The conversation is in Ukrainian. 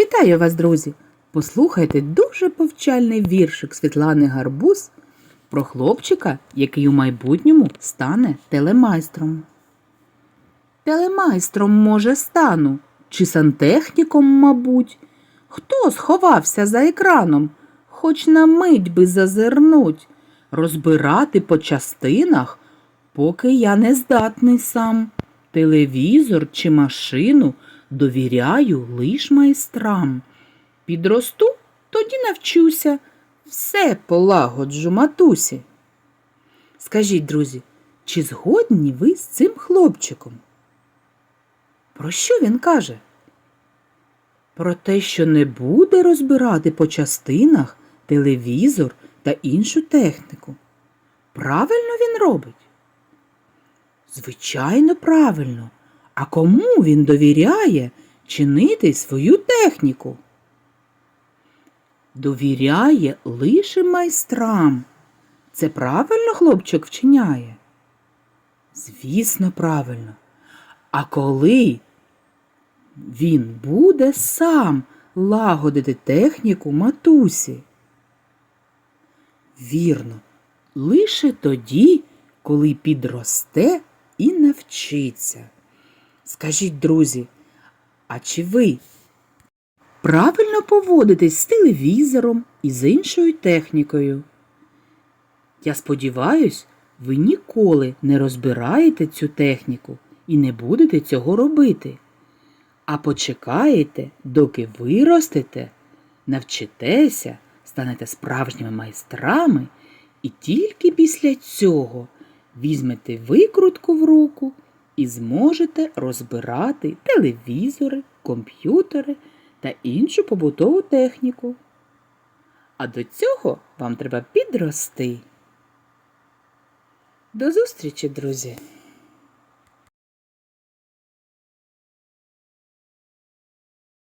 Вітаю вас, друзі! Послухайте дуже повчальний віршик Світлани Гарбуз про хлопчика, який у майбутньому стане телемайстром. Телемайстром, може, стану, чи сантехніком, мабуть. Хто сховався за екраном, хоч на мить би зазирнуть, розбирати по частинах, поки я не здатний сам. Телевізор чи машину довіряю лиш майстрам. Підросту, тоді навчуся, все полагоджу матусі. Скажіть, друзі, чи згодні ви з цим хлопчиком? Про що він каже? Про те, що не буде розбирати по частинах телевізор та іншу техніку. Правильно він робить? Звичайно, правильно. А кому він довіряє чинити свою техніку? Довіряє лише майстрам. Це правильно хлопчик вчиняє? Звісно, правильно. А коли він буде сам лагодити техніку матусі? Вірно, лише тоді, коли підросте і навчиться. Скажіть, друзі, а чи ви правильно поводитесь з телевізором і з іншою технікою? Я сподіваюсь, ви ніколи не розбираєте цю техніку і не будете цього робити. А почекаєте, доки виростете, навчитеся, станете справжніми майстрами, і тільки після цього візьмете викрутку в руку і зможете розбирати телевізори, комп'ютери та іншу побутову техніку. А до цього вам треба підрости. До зустрічі, друзі!